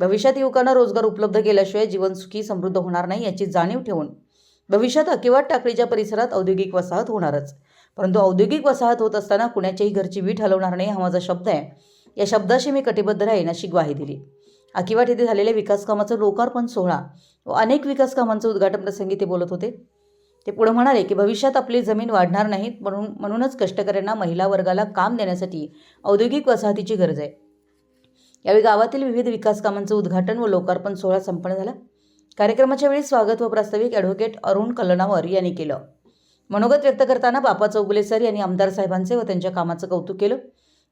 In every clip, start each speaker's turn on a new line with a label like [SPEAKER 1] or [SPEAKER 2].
[SPEAKER 1] भविष्यात युवकांना रोजगार उपलब्ध केल्याशिवाय जीवन सुखी समृद्ध होणार नाही याची जाणीव ठेवून भविष्यात अकिवाट टाकळीच्या परिसरात औद्योगिक वसाहत होणारच. परंतु औद्योगिक वसाहत होत असताना कुणाच्याही घरची वीट हलवणार नाही हा माझा शब्द आहे. या शब्दाशी मी कटिबद्ध राहीन अशी ग्वाही दिली. अकिवाट येथे झालेल्या विकास कामाचं लोकार्पण सोहळा व अनेक विकास कामांचं उद्घाटन प्रसंगी ते बोलत होते. ते पुढे म्हणाले की भविष्यात आपली जमीन वाढणार नाहीत म्हणून म्हणूनच कष्टकऱ्यांना महिला वर्गाला काम देण्यासाठी औद्योगिक वसाहतीची गरज आहे. यावेळी गावातील विविध विकास कामांचं उद्घाटन व लोकार्पण सोहळा संपन्न झाला. कार्यक्रमाच्या वेळी स्वागत व प्रास्ताविक ॲडव्होकेट अरुण कलनावर यांनी केलं. मनोगत व्यक्त करताना बापा चौगुले सर यांनी आमदार साहेबांचे व त्यांच्या कामाचं कौतुक केलं.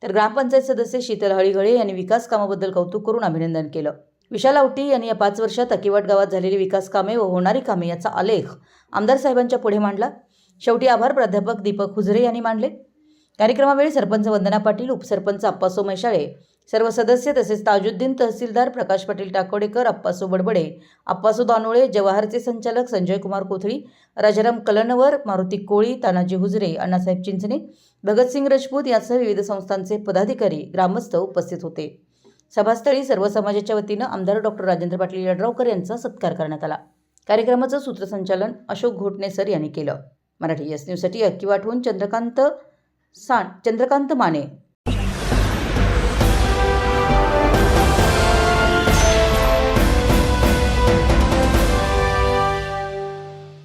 [SPEAKER 1] तर ग्रामपंचायत सदस्य शीतल हळीघळे यांनी विकास कामाबद्दल कौतुक करून अभिनंदन केलं. विशाल आवटी यांनी या पाच वर्षात अकिवाट गावात झालेली विकास कामे व होणारी कामे याचा आलेख आमदार साहेबांच्या पुढे मांडला. शेवटी आभार प्राध्यापक दीपक हुजरे यांनी मांडले कार्यक्रमावेळी सरपंच वंदना पाटील उपसरपंच अप्पासो मैशाळे सर्व सदस्य तसेच ताजुद्दीन तहसीलदार प्रकाश पाटील टाकोडेकर अप्पासो बडबडे अप्पासो दानोळे जवाहरचे संचालक संजय कुमार कोथळी राजाराम कलनवर मारुती कोळी तानाजी हुजरे अण्णासाहेब चिंचणे भगतसिंग राजपूत यासह विविध संस्थांचे पदाधिकारी ग्रामस्थ उपस्थित होते. सभास्थळी सर्व समाजाच्या वतीनं आमदार डॉक्टर राजेंद्र पाटील यड्रावकर यांचा सत्कार करण्यात आला. कार्यक्रमाचं सूत्रसंचालन अशोक घोटणे सर यांनी केलं. मराठी एस न्यूजसाठी अक्की वाठवून चंद्रकांत साण चंद्रकांत माने.